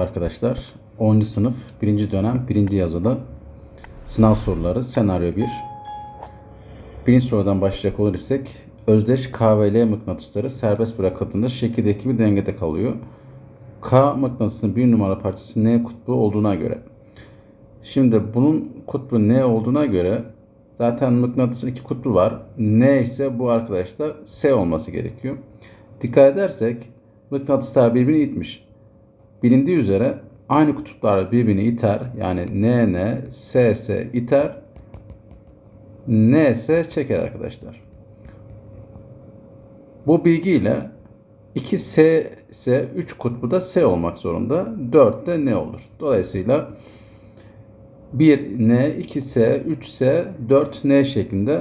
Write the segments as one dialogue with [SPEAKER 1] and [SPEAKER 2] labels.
[SPEAKER 1] Arkadaşlar. 10. sınıf 1. dönem 1. yazılı sınav soruları senaryo 1. Birinci sorudan başlayacak olursak özdeş K ve L mıknatısları serbest bırakıldığında şekil ekimi dengede kalıyor. K mıknatısının bir numara parçası N kutbu olduğuna göre. Şimdi bunun kutbu N olduğuna göre zaten mıknatısın iki kutbu var. N ise bu arkadaşlar S olması gerekiyor. Dikkat edersek mıknatıslar birbirini itmiş. Bilindiği üzere aynı kutuplar birbirini iter. Yani NN, SS iter. NS çeker arkadaşlar. Bu bilgiyle 2S ise 3 kutbu da S olmak zorunda. 4 de N olur. Dolayısıyla 1 N, 2S, 3S, 4 N şeklinde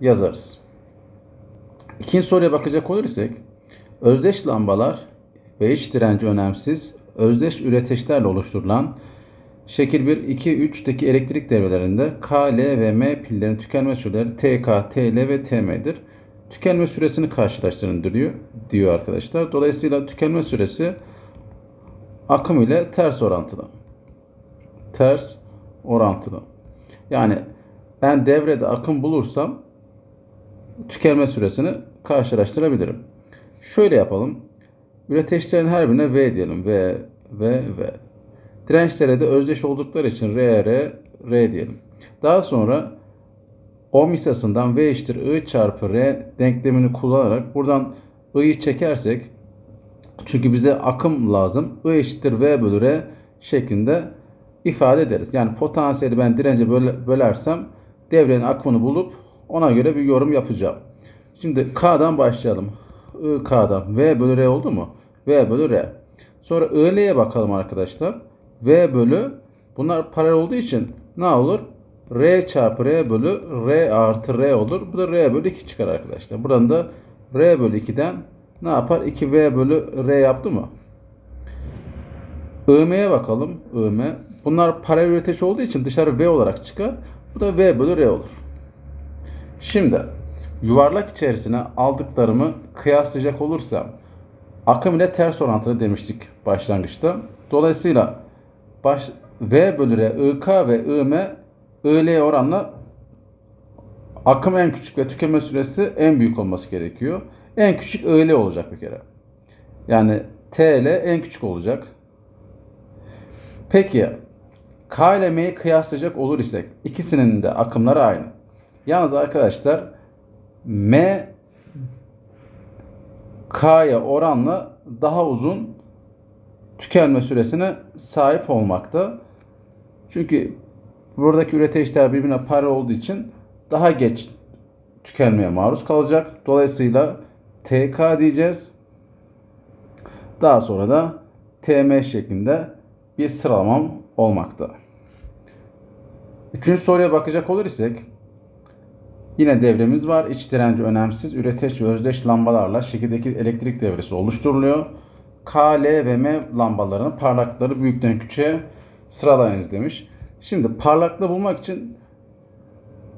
[SPEAKER 1] yazarız. İkinci soruya bakacak olursak özdeş lambalar ve iç direnci önemsiz özdeş üreteçlerle oluşturulan şekil 1, 2, 3'teki elektrik devrelerinde K, L ve M pillerin tükenme süreleri TK, TL ve TM'dir. Tükenme süresini karşılaştırın diyor, diyor arkadaşlar. Dolayısıyla tükenme süresi akım ile ters orantılı. Ters orantılı. Yani ben devrede akım bulursam tükenme süresini karşılaştırabilirim. Şöyle yapalım. Üreteçlerin her birine V diyelim. V, V, V. Dirençlere de özdeş oldukları için R, R, R diyelim. Daha sonra ohm hissasından V eşittir I çarpı R denklemini kullanarak buradan I'yi çekersek çünkü bize akım lazım. I eşittir V bölü R şeklinde ifade ederiz. Yani potansiyeli ben dirence böle, bölersem devrenin akımını bulup ona göre bir yorum yapacağım. Şimdi K'dan başlayalım. I K'dan. V bölü R oldu mu? V bölü R. Sonra IL'ye bakalım arkadaşlar. V bölü bunlar paralel olduğu için ne olur? R çarpı R bölü R artı R olur. Bu da R bölü 2 çıkar arkadaşlar. Buradan da R bölü 2'den ne yapar? 2V bölü R yaptı mı? IM'ye bakalım. IM. Bunlar paralel üreteç olduğu için dışarı V olarak çıkar. Bu da V bölü R olur. Şimdi yuvarlak içerisine aldıklarımı kıyaslayacak olursam akım ile ters orantılı demiştik başlangıçta. Dolayısıyla baş, V bölü R, IK ve IM IL oranla akım en küçük ve tükenme süresi en büyük olması gerekiyor. En küçük IL olacak bir kere. Yani TL en küçük olacak. Peki K ile M'yi kıyaslayacak olur isek ikisinin de akımları aynı. Yalnız arkadaşlar M K'ya oranla daha uzun tükenme süresine sahip olmakta. Çünkü buradaki üreticiler birbirine para olduğu için daha geç tükenmeye maruz kalacak. Dolayısıyla TK diyeceğiz. Daha sonra da TM şeklinde bir sıralamam olmakta. Üçüncü soruya bakacak olur isek Yine devremiz var. İç direnci önemsiz. Üreteç ve özdeş lambalarla şekildeki elektrik devresi oluşturuluyor. K, L ve M lambalarının parlaklıkları büyükten küçüğe sıralayınız demiş. Şimdi parlaklığı bulmak için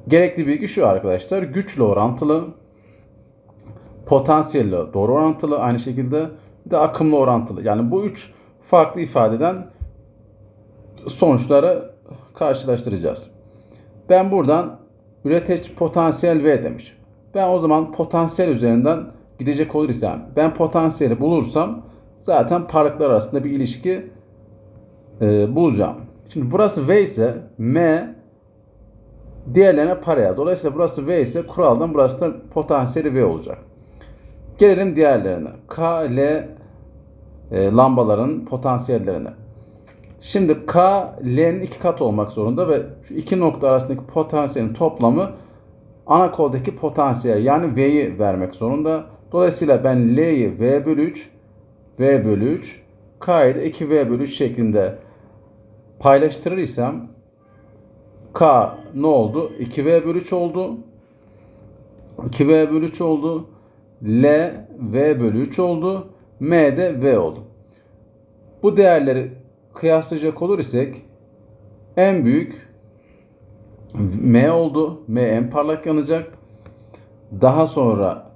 [SPEAKER 1] gerekli bilgi şu arkadaşlar. Güçle orantılı, potansiyelle doğru orantılı, aynı şekilde bir de akımla orantılı. Yani bu üç farklı ifadeden sonuçları karşılaştıracağız. Ben buradan Üreteç potansiyel V demiş. Ben o zaman potansiyel üzerinden gidecek olursam ben potansiyeli bulursam zaten parlaklar arasında bir ilişki e, bulacağım. Şimdi burası V ise M diğerlerine paralel. Dolayısıyla burası V ise kuraldan burası da potansiyeli V olacak. Gelelim diğerlerine. K, L e, lambaların potansiyellerine. Şimdi K, L'nin iki katı olmak zorunda ve şu iki nokta arasındaki potansiyelin toplamı ana koldaki potansiyel yani V'yi vermek zorunda. Dolayısıyla ben L'yi V bölü 3, V bölü 3, K'yı da 2V bölü 3 şeklinde paylaştırırsam K ne oldu? 2V bölü 3 oldu. 2V bölü 3 oldu. L V bölü 3 oldu. M de V oldu. Bu değerleri kıyaslayacak olur isek en büyük M oldu. M en parlak yanacak. Daha sonra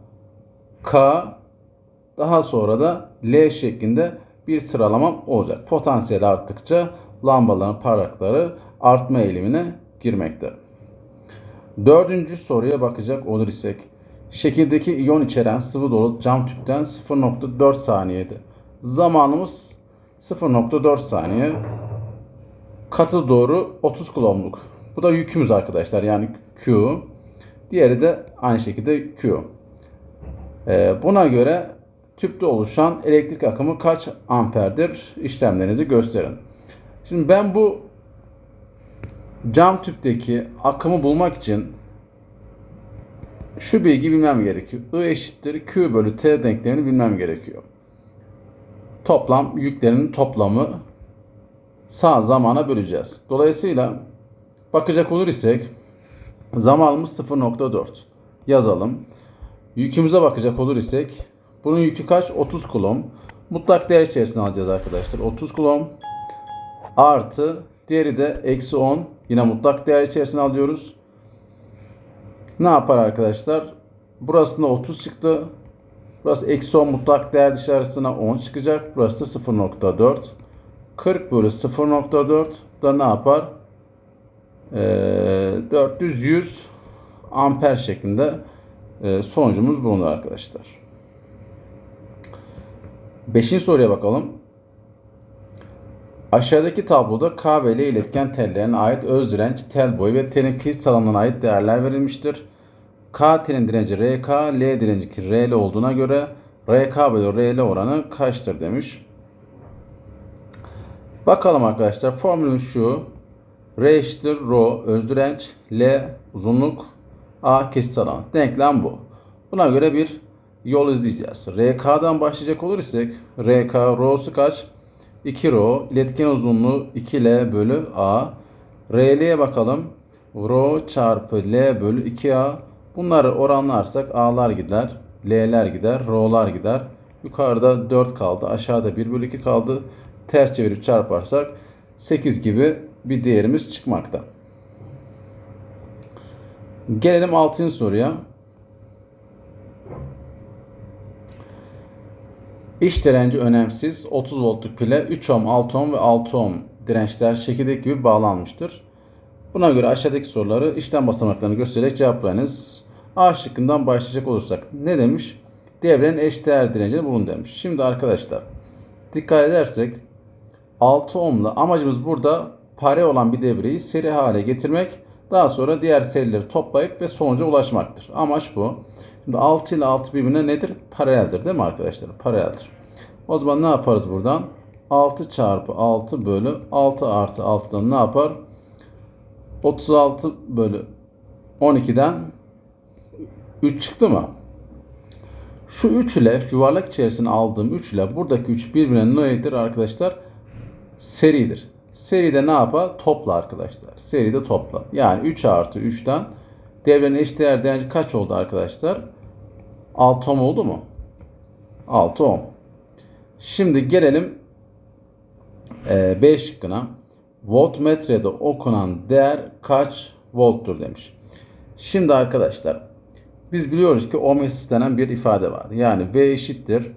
[SPEAKER 1] K daha sonra da L şeklinde bir sıralamam olacak. Potansiyel arttıkça lambaların parlakları artma eğilimine girmekte. Dördüncü soruya bakacak olur isek. Şekildeki iyon içeren sıvı dolu cam tüpten 0.4 saniyede. Zamanımız 0.4 saniye. Katı doğru 30 kulomluk. Bu da yükümüz arkadaşlar yani Q. Diğeri de aynı şekilde Q. Ee, buna göre tüpte oluşan elektrik akımı kaç amperdir? İşlemlerinizi gösterin. Şimdi ben bu cam tüpteki akımı bulmak için şu bilgi bilmem gerekiyor. I eşittir Q bölü T denklemini bilmem gerekiyor. Toplam yüklerin toplamı sağ zamana böleceğiz. Dolayısıyla bakacak olur isek zamanımız 0.4 yazalım. Yükümüze bakacak olur isek bunun yükü kaç? 30 kulom. Mutlak değer içerisine alacağız arkadaşlar. 30 kulom artı diğeri de eksi 10 yine mutlak değer içerisine alıyoruz. Ne yapar arkadaşlar? Burasında 30 çıktı. Burası eksi 10 mutlak değer dışarısına 10 çıkacak. Burası da 0.4. 40 bölü 0.4 da ne yapar? Ee, 400 100 amper şeklinde e, sonucumuz bulunur arkadaşlar. Beşinci soruya bakalım. Aşağıdaki tabloda K ve L iletken tellerine ait öz direnç, tel boyu ve telin kriz alanına ait değerler verilmiştir. K telin direnci RK, L direnci RL olduğuna göre RK bölü RL oranı kaçtır demiş. Bakalım arkadaşlar formülün şu. R eşittir rho öz direnç, L uzunluk, A kesit alan. Denklem bu. Buna göre bir yol izleyeceğiz. RK'dan başlayacak olur isek RK rho'su kaç? 2 rho. iletken uzunluğu 2L bölü A. RL'ye bakalım. Rho çarpı L bölü 2A. Bunları oranlarsak A'lar gider. L'ler gider. Rho'lar gider. Yukarıda 4 kaldı. Aşağıda 1 bölü 2 kaldı. Ters çevirip çarparsak 8 gibi bir değerimiz çıkmakta. Gelelim 6. soruya. İş direnci önemsiz. 30 voltluk pile 3 ohm, 6 ohm ve 6 ohm dirençler şekildeki gibi bağlanmıştır. Buna göre aşağıdaki soruları işlem basamaklarını göstererek cevaplayınız. A şıkkından başlayacak olursak ne demiş? Devrenin eşdeğer direncini bulun demiş. Şimdi arkadaşlar dikkat edersek 6 ohmla amacımız burada pare olan bir devreyi seri hale getirmek. Daha sonra diğer serileri toplayıp ve sonuca ulaşmaktır. Amaç bu. Şimdi 6 ile 6 birbirine nedir? Paraleldir değil mi arkadaşlar? Paraleldir. O zaman ne yaparız buradan? 6 çarpı 6 bölü 6 artı 6'dan ne yapar? 36 bölü 12'den 3 çıktı mı? Şu 3 ile şu yuvarlak içerisine aldığım 3 ile buradaki 3 birbirine nedir arkadaşlar? Seridir. Seride ne yapar? Topla arkadaşlar. Seride topla. Yani 3 artı 3'ten devrenin eşdeğer direnci kaç oldu arkadaşlar? 6 ohm oldu mu? 6 ohm. Şimdi gelelim e, B şıkkına. Voltmetrede okunan değer kaç volttur demiş. Şimdi arkadaşlar biz biliyoruz ki ohms denen bir ifade var. Yani V eşittir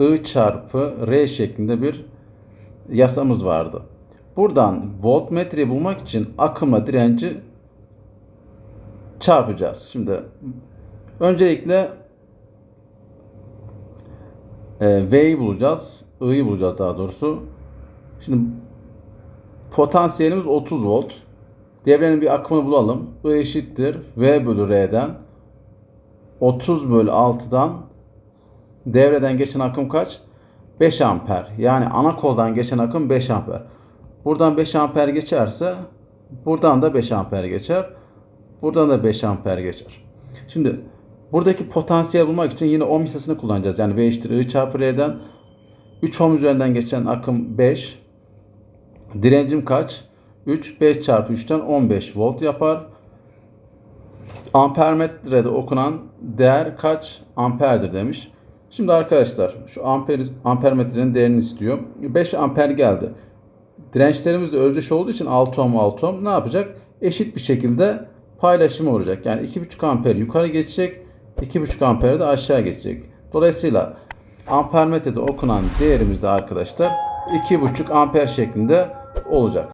[SPEAKER 1] I çarpı R şeklinde bir yasamız vardı. Buradan voltmetreyi bulmak için akımla direnci çarpacağız. Şimdi öncelikle e, V'yi bulacağız. I'yi bulacağız daha doğrusu. Şimdi potansiyelimiz 30 volt. Devrenin bir akımını bulalım. I eşittir V bölü R'den 30 bölü 6'dan devreden geçen akım kaç? 5 amper. Yani ana koldan geçen akım 5 amper. Buradan 5 amper geçerse buradan da 5 amper geçer. Buradan da 5 amper geçer. Şimdi buradaki potansiyel bulmak için yine ohm hissesini kullanacağız. Yani V eşittir I çarpı R'den 3 ohm üzerinden geçen akım 5. Direncim kaç? 3. 5 çarpı 3'ten 15 volt yapar. Ampermetrede okunan değer kaç amperdir demiş. Şimdi arkadaşlar şu amper, ampermetrenin değerini istiyor. 5 amper geldi. Dirençlerimiz de özdeş olduğu için 6 ohm 6 ohm ne yapacak? Eşit bir şekilde paylaşımı olacak. Yani 2,5 amper yukarı geçecek. 2,5 amper de aşağı geçecek. Dolayısıyla Ampermetrede okunan değerimiz de arkadaşlar 2,5 amper şeklinde olacak.